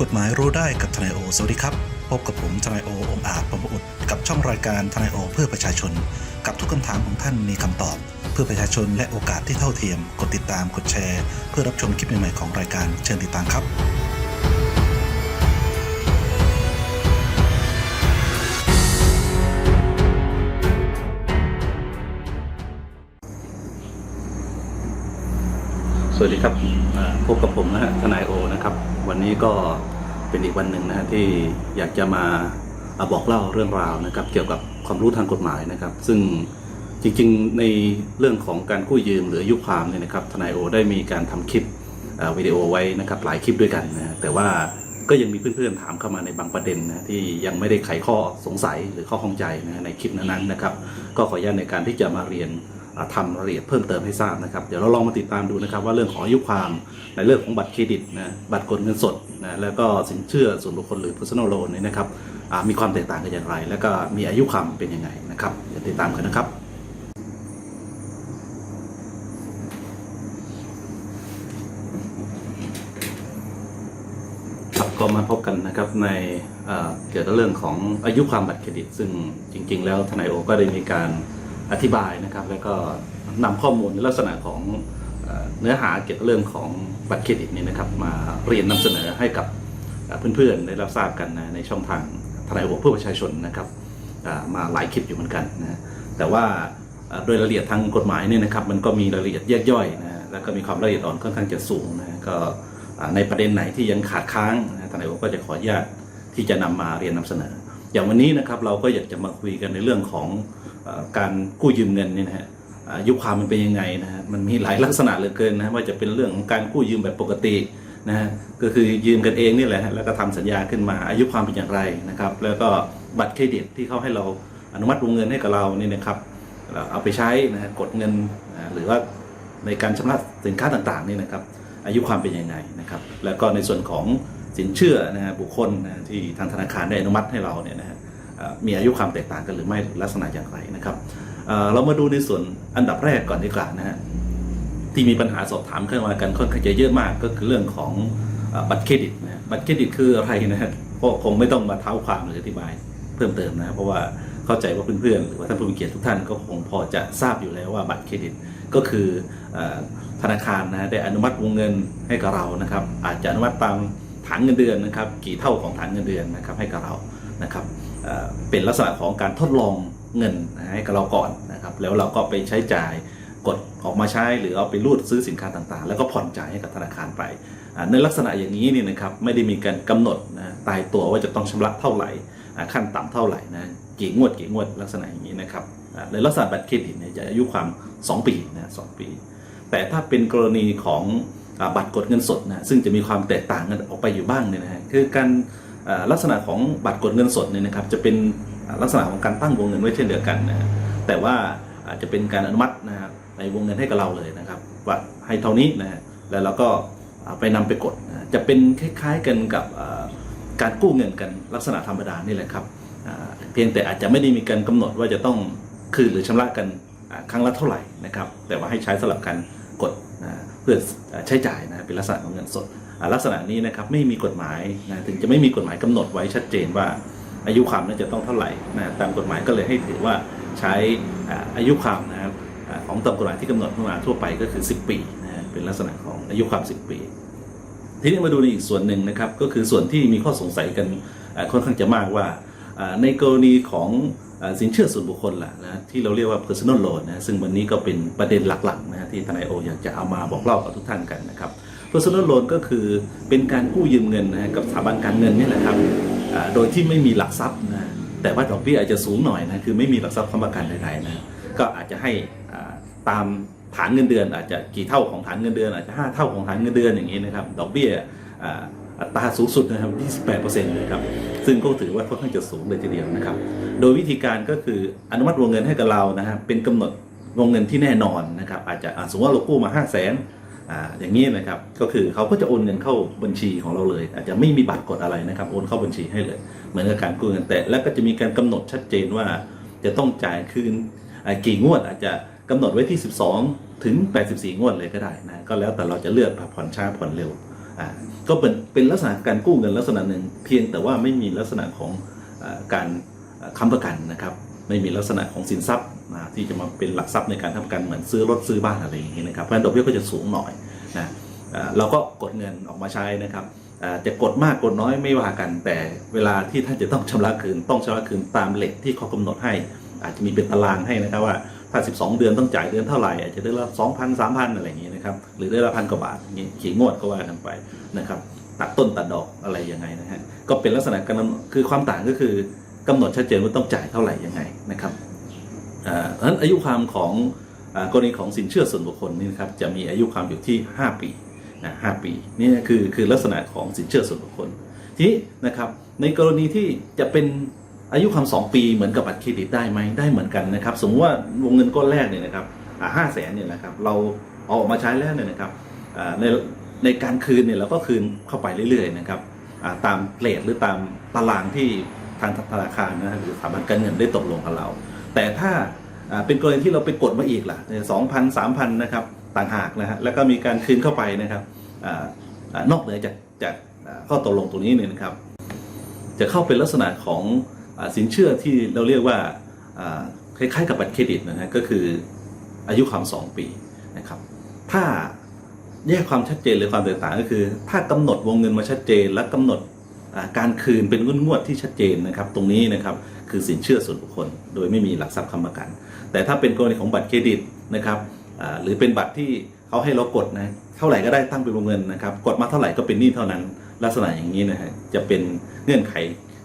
กฎหมายรู้ได้กับทนายโอ สวัสดีครับ พบกับผมทนายโอองอาจปมอุดกับช่องรายการทนายโอ เพื่อประชาชน กับทุกคำถามของท่านมีคำตอบ เพื่อประชาชนและโอกาสที่เท่าเทียม กดติดตามกดแชร์ เพื่อรับชมคลิปใหม่ๆของรายการเชิญติดตามครับสวัสดีครับพบกับผมนะฮะทนายโอนะครับ วันนี้ก็ เป็นอีกวันหนึ่งนะฮะที่อยากจะมาบอกเล่าเรื่องราวนะครับ เกี่ยวกับความรู้ทางกฎหมายนะครับ ซึ่งจริงๆในเรื่องของการกู้ยืมหรืออายุความเนี่ยนะครับทนายโอได้มีการทำคลิปวิดีโอไว้นะครับหลายคลิปด้วยกันนะแต่ว่าก็ยังมีเพื่อนๆถามเข้ามาในบางประเด็นนะที่ยังไม่ได้ไขข้อสงสัยหรือข้อข้องใจนะในคลิปนั้นๆนะครับ ก็ขออนุญาตในการที่จะมาเรียน ทำรายละเอียดเพิ่มเติมให้ทราบนะครับ เดี๋ยวเราลองมาติดตามดูนะครับ ว่าเรื่องของอายุความในเรื่องของบัตรเครดิตนะบัตรกดเงินสดนะแล้วก็สินเชื่อส่วนบุคคลหรือ personal loan เนี่ยนะครับมีความแตกต่างกันอย่างไร แล้วก็มีอายุความเป็นยังไงนะครับเดี๋ยวติดตามกันนะครับครับก็มาพบกันนะครับในเกี่ยวกับเรื่องของอายุความบัตรเครดิต ซึ่งจริง ๆ แล้วทนายโอก็ได้มีการ อธิบายนะครับ แล้วก็นำข้อมูลในลักษณะของเนื้อหาเกี่ยวกับเรื่องของบัตรเครดิตนี้นะครับ มาเรียนนำเสนอให้กับเพื่อนๆได้รับทราบกันนะในช่องทางทนายโอเพื่อประชาชนนะครับมาหลายคลิปอยู่เหมือนกันนะแต่ว่าโดยรายละเอียดทางกฎหมายเนี่ยนะครับ มันก็มีรายละเอียดแยกย่อยนะแล้วก็มีความละเอียดอ่อนค่อนข้างจะสูงนะก็ในประเด็นไหนที่ยังขาดค้างนะทนายโอก็จะขออนุญาตที่จะนำมาเรียนนำเสนอ อย่างวันนี้นะครับเราก็อยากจะมาคุยกันในเรื่องของ การกู้ยืมเงินเนี่ยนะฮะอายุความมันเป็นยังไงนะฮะมันมีหลายลักษณะเหลือเกินนะว่าจะเป็นเรื่องของการกู้ยืมแบบปกตินะฮะก็คือยืมกันเองนี่แหละแล้วก็ทำสัญญาขึ้นมาอายุความเป็นอย่างไรนะครับ แล้วก็บัตรเครดิตที่เขาให้เราอนุมัติวงเงินให้กับเรานี่นะครับเราเอาไปใช้นะฮะกดเงินหรือว่าในการชำระสินค้าต่างๆนี่นะครับ อายุความเป็นยังไงนะครับ แล้วก็ในส่วนของสินเชื่อนะฮะบุคคลนะที่ทางธนาคารได้อนุมัติให้เราเนี่ยนะฮะ มีอายุความแตกต่างกันหรือไม่ลักษณะอย่างไรนะครับเเรามาดูในส่วนอันดับแรกก่อนดีกว่านะฮะที่มีปัญหาสอบถามเข้ามากันค่อนข้างจะเยอะมากก็คือเรื่องของอบัตรเครดิตนะฮะบัตรเครดิตคืออะไรนะฮะก็คงไม่ต้องมาเท้าความหรืออธิบายเพิ่มเติมนะเพราะว่าเข้าใจว่าเพื่อนๆหรือว่าท่านผู้มีเกียรติทุกท่านก็คงพอจะทราบอยู่แล้วว่าบัตรเครดิตก็คืออธนาคารนะได้อนุมัติวงเงินให้กับเรานะครับ อาจจะอนุมัติตามฐานเงินเดือนนะครับ กี่เท่าของฐานเงินเดือนนะครับให้กับเรานะครับ เป็นลักษณะของการทดลองเงินให้กับเราก่อนนะครับแล้วเราก็ไปใช้จ่ายกดออกมาใช้หรือเอาไปรูดซื้อสินค้าต่างๆ แล้วก็ผ่อนจ่ายให้กับธนาคารไป ในลักษณะอย่างนี้นี่นะครับไม่ได้มีการกำหนดนะตายตัวว่าจะต้องชำระเท่าไหร่ขั้นต่ำเท่าไหร่นะกี่งวดกี่งวดลักษณะอย่างนี้นะครับในลักษณะบัตรเครดิตเนี่ยจะอายุความ 2 ปีนะสองปี แต่ถ้าเป็นกรณีของบัตรกดเงินสดนะซึ่งจะมีความแตกต่างกันออกไปอยู่บ้างเนี่ยนะฮะคือการ ลักษณะของบัตรกดเงินสดเนี่ยนะครับจะเป็นลักษณะของการตั้งวงเงินไว้เช่นเดียวกันนะแต่ว่าอาจจะเป็นการอนุมัตินะครับในวงเงินให้กับเราเลยนะครับว่าให้เท่านี้นะฮะแล้วเราก็ไปนำไปกดนะจะเป็นคล้ายๆกันกับการกู้เงินกันลักษณะธรรมดานี่แหละครับเพียงแต่อาจจะไม่ได้มีการกำหนดว่าจะต้องคืนหรือชำระกันครั้งละเท่าไหร่นะครับแต่ว่าให้ใช้สำหรับการกดนะเพื่อใช้จ่ายนะเป็นลักษณะของเงินสด ลักษณะนี้นะครับไม่มีกฎหมายนะถึงจะไม่มีกฎหมายกำหนดไว้ชัดเจนว่า อายุความนั้นจะต้องเท่าไหร่นะตามกฎหมายก็เลยให้ถือว่าใช้อ่าอายุความนะครับของตามกฎหมายที่กำหนดขึ้นมาทั่วไปก็คือ 10 ปีนะเป็นลักษณะของอายุความ 10 ปี ทีนี้มาดูในอีกส่วนหนึ่งนะครับก็คือส่วนที่มีข้อสงสัยกันค่อนข้างจะมากว่าในกรณีของสินเชื่อส่วนบุคคลล่ะนะที่เราเรียกว่า personal loan นะซึ่งวันนี้ก็เป็นประเด็นหลักๆนะที่ทนายโออยากจะเอามาบอกเล่ากับทุกท่านกันนะครับ personal loan ก็คือเป็นการกู้ยืมเงินนะกับสถาบันการเงินนี่แหละครับโดยที่ไม่มีหลักทรัพย์นะแต่ว่าดอกเบี้ยอาจจะสูงหน่อยนะคือไม่มีหลักทรัพย์ค้ำประกันใดๆนะก็อาจจะให้ตามฐานเงินเดือน อาจจะกี่เท่าของฐานเงินเดือนอาจจะห้าเท่าของฐานเงินเดือนอย่างนี้นะครับดอกเบี้ยอ่าอัตราสูงสุดนะครับ 28%นะครับ ซึ่งก็ถือว่าค่อนข้างจะสูงเลยทีเดียวนะครับ โดยวิธีการก็คืออนุมัติวงเงินให้กับเรานะครับเป็นกำหนดวงเงินที่แน่นอนนะครับอาจจะอ่าสมมติว่าเรากู้มา 5 0 0 0 0น อ่าอย่างนี้นะครับก็คือเขาก็จะโอนเงินเข้าบัญชีของเราเลย อาจจะไม่มีบัตรกดอะไรนะครับโอนเข้าบัญชีให้เลย เหมือนกับการกู้เงินแต่แล้วก็จะมีการกำหนดชัดเจนว่าจะต้องจ่ายคืนกี่งวดอาจจะกำหนดไว้ที่ 12 ถึง 84 งวดเลยก็ได้นะก็แล้วแต่เราจะเลือกผ่อนช้าผ่อนเร็วอ่าก็เป็นเป็นลักษณะการกู้เงินลักษณะหนึ่งเพียงแต่ว่าไม่มีลักษณะของอการค้ำประกันนะครับไม่มีลักษณะของสินทรัพย์ อ่าที่จะมาเป็นหลักทรัพย์ในการทำกันเหมือนซื้อรถซื้อบ้านอะไรอย่างนี้นะครับเพราะฉะนั้นดอกเบี้ยก็จะสูงหน่อยนะเราก็กดเงินออกมาใช้นะครับอ่าจะกดมากกดน้อยไม่ว่ากัน แต่เวลาที่ท่านจะต้องชำระคืนต้องชำระคืนตามเลทที่เขากำหนดให้ อาจจะมีเป็นตารางให้นะครับว่าถ้า 12 เดือนต้องจ่ายเดือนเท่าไหร่อาจจะได้ละ2,000 3,000อะไรอย่างนี้นะครับหรือได้ละพันกว่าบาทอย่างนี้ขี่งวดก็ว่ากันไปนะครับตัดต้นตัดดอกอะไรยังไงนะฮะก็เป็นลักษณะการคือความต่างก็คือกำหนดชัดเจนว่าต้องจ่ายเท่าไหร่ยังไงนะครับ เพราะฉะนั้นอายุความของกรณีของสินเชื่อส่วนบุคคลนี่นะครับจะมีอายุความอยู่ที่ 5 ปีนะ5ปีนี่คือคือลักษณะของสินเชื่อส่วนบุคคลทีนี้นะครับในกรณีที่จะเป็นอายุความสองปีเหมือนกับบัตรเครดิตได้ไหมได้เหมือนกันนะครับ สมมติว่าวงเงินก้อนแรกเนี่ยนะครับห้าแสนเนี่ยนะครับเราเอาออกมาใช้แล้วเนี่ยนะครับในในการคืนเนี่ยเราก็คืนเข้าไปเรื่อยๆนะครับตามเรทหรือตามตารางที่ทางธนาคารนะหรือสถาบันการเงินได้ตกลงกับเรา แต่ถ้าเป็นกรณีที่เราไปกดมาอีกล่ะสองพันสามพันนะครับต่างหากนะฮะแล้วก็มีการคืนเข้าไปนะครับออนอกเหนือจากจากข้อตกลงตรงนี้เนี่ยนะครับ จะเข้าเป็นลักษณะของอสินเชื่อที่เราเรียกว่าคล้ายๆกับบัตรเครดิตนะฮะก็คืออายุความ 2 ปีนะครับ ถ้าแยกความชัดเจนหรือความแตกต่างก็คือ ถ้ากำหนดวงเงินมาชัดเจนและกำหนด การคืนเป็นงวดๆที่ชัดเจนนะครับ ตรงนี้นะครับคือสินเชื่อส่วนบุคคล โดยไม่มีหลักทรัพย์ค้ำประกัน แต่ถ้าเป็นกรณีของบัตรเครดิตนะครับหรือเป็นบัตรที่เขาให้เรากดนะเท่าไหร่ก็ได้ตั้งเป็นวงเงินนะครับ กดมาเท่าไหร่ก็เป็นหนี้เท่านั้น ลักษณะอย่างนี้นะฮะจะเป็นเงื่อนไข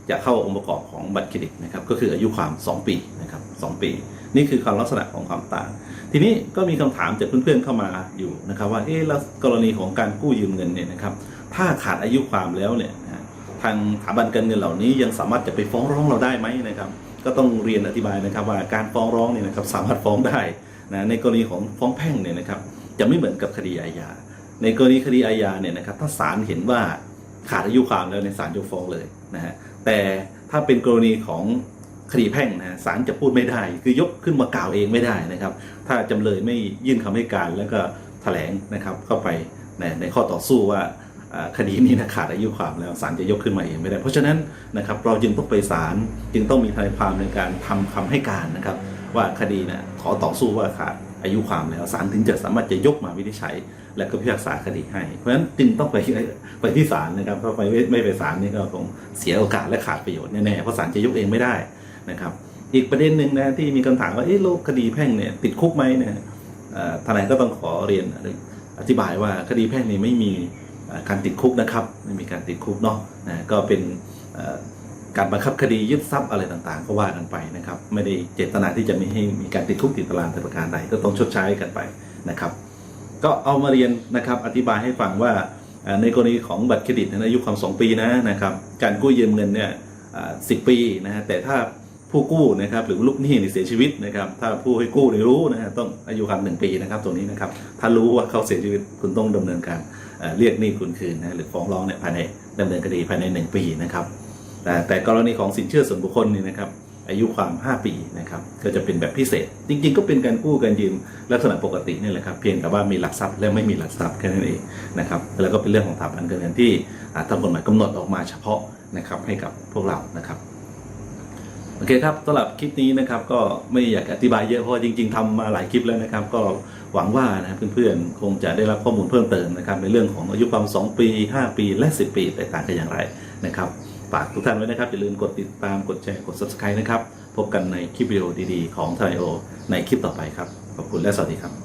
จะเข้าองค์ประกอบของบัตรเครดิตนะครับก็คืออายุความ 2 ปีนะครับสปี นี่คือความลักษณะของความต่าง ทีนี้ก็มีคำถามจากเพื่อนๆเข้ามาอยู่นะครับว่าเอ๊ะแล้วกรณีของการกู้ยืมเงินเนี่ยนะครับถ้าขาดอายุความแล้วเนี่ยนะ ทางสถาบันการเงินเหล่านี้ยังสามารถจะไปฟ้องร้องเราได้ไหมนะครับ ก็ต้องเรียนอธิบายนะครับว่าการฟ้องร้องเนี่ยนะครับสามารถฟ้องได้นะในกรณีของฟ้องแพ่งเนี่ยนะครับจะไม่เหมือนกับคดีอาญา ในกรณีคดีอาญาเนี่ยนะครับถ้าศาลเห็นว่าขาดอายุความแล้วในศาลยกฟ้องเลยนะฮะแต่ถ้าเป็นกรณีของคดีแพ่งนะฮะศาลจะพูดไม่ได้ คือยกขึ้นมากล่าวเองไม่ได้นะครับ ถ้าจำเลยไม่ยื่นคำให้การแล้วก็แถลงนะครับเข้าไปในในข้อต่อสู้ว่า คดีนี้นะขาดอายุความแล้วศาลจะยกขึ้นมาเองไม่ได้ เพราะฉะนั้นนะครับเราจึงต้องไปศาลจึงต้องมีทนายความในการทำคำให้การนะครับ ว่าคดีนะขอต่อสู้ว่าขาดอายุความแล้วศาลถึงจะสามารถจะยกมาวินิจฉัย และก็พิพากษาคดีให้ เพราะฉะนั้นจึงต้องไปไปที่ศาลนะครับถ้าไปไม่ไปศาลนี่ก็คงเสียโอกาสและขาดประโยชน์แน่ๆเพราะศาลจะยกเองไม่ได้นะครับ อีกประเด็นหนึ่งนะที่มีคำถามว่าเอ๊ะโลกคดีแพ่งเนี่ยติดคุกไหมเนี่ยทนายก็ต้องขอเรียนอธิบายว่าคดีแพ่งนี่ไม่มี การติดคุกนะครับไม่มีการติดคุกเนาะนะก็เป็นการบังคับคดียึดทรัพย์อะไรต่างๆ ก็ว่ากันไปนะครับ ไม่ได้เจตนาที่จะไม่ให้มีการติดคุกติดตารางแต่ประการใดก็ต้องชดใช้กันไปนะครับ ก็เอามาเรียนนะครับอธิบายให้ฟังว่าในกรณีของบัตรเครดิตในอายุความ 2 ปีนะนะครับการกู้ยืมเงินเนี่ยสิปีนะฮะแต่ถ้า ผู้กู้นะครับหรือลูกหนี้เนี่เสียชีวิตนะครับ ถ้าผู้ให้กู้นี่รู้นะฮะต้องอายุความหนึ่งปีนะครับตรงนี้นะครับถ้ารู้ว่าเขาเสียชีวิตคุณต้องดำเนินการเอ่อเรียกหนี้คุณคืนนะหรือฟ้องร้องเนี่ยภายในดำเนินคดีภายใน 1 ปีนะครับแต่แต่กรณีของสินเชื่อส่วนบุคคลนี่นะครับอายุความ 5 ปีนะครับก็จะเป็นแบบพิเศษ จริง ๆ ก็เป็นการกู้การยืมลักษณะปกตินี่แหละครับเพียงแต่ว่ามีหลักทรัพย์และไม่มีหลักทรัพย์แค่นั้นเองนะครับแล้วก็เป็นเรื่องของสถาบันการเงินที่ทางกฎหมายกำหนดออกมาเฉพาะนะครับให้กับพวกเรานะครับ อเคครับสำหรับคลิปนี้นะครับก็ไม่อยากอธิบายเยอะเพราะจริง ๆทำมาหลายคลิปแล้วนะครับ ก็หวังว่านะครับเพื่อนๆคงจะได้รับข้อมูลเพิ่มเติมนะครับในเรื่องของอายุความ2ปี 5 ปีและ 10 ปีแตกต่างกันอย่างไรนะครับฝากทุกท่านไว้นะครับอย่าลืมกดติดตามกดแชร์กด subscribe นะครับพบกันในคลิปวิดีโอดีๆ ของทนายโอในคลิปต่อไปครับขอบคุณและสวัสดีครับ